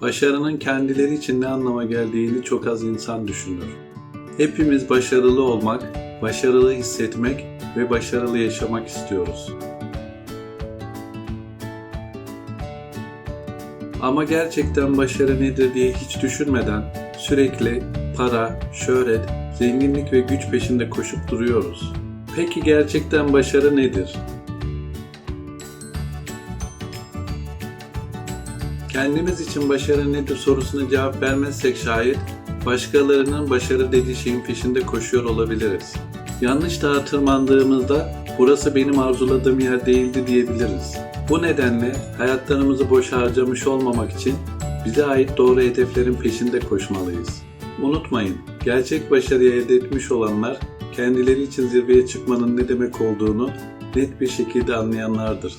Başarının kendileri için ne anlama geldiğini çok az insan düşünür. Hepimiz başarılı olmak, başarılı hissetmek ve başarılı yaşamak istiyoruz. Ama gerçekten başarı nedir diye hiç düşünmeden sürekli para, şöhret, zenginlik ve güç peşinde koşup duruyoruz. Peki gerçekten başarı nedir? Kendimiz için başarı nedir sorusuna cevap vermezsek şayet başkalarının başarı dediği şeyin peşinde koşuyor olabiliriz. Yanlış dağa tırmandığımızda burası benim arzuladığım yer değildi diyebiliriz. Bu nedenle hayatlarımızı boş harcamış olmamak için bize ait doğru hedeflerin peşinde koşmalıyız. Unutmayın, gerçek başarıyı elde etmiş olanlar kendileri için zirveye çıkmanın ne demek olduğunu net bir şekilde anlayanlardır.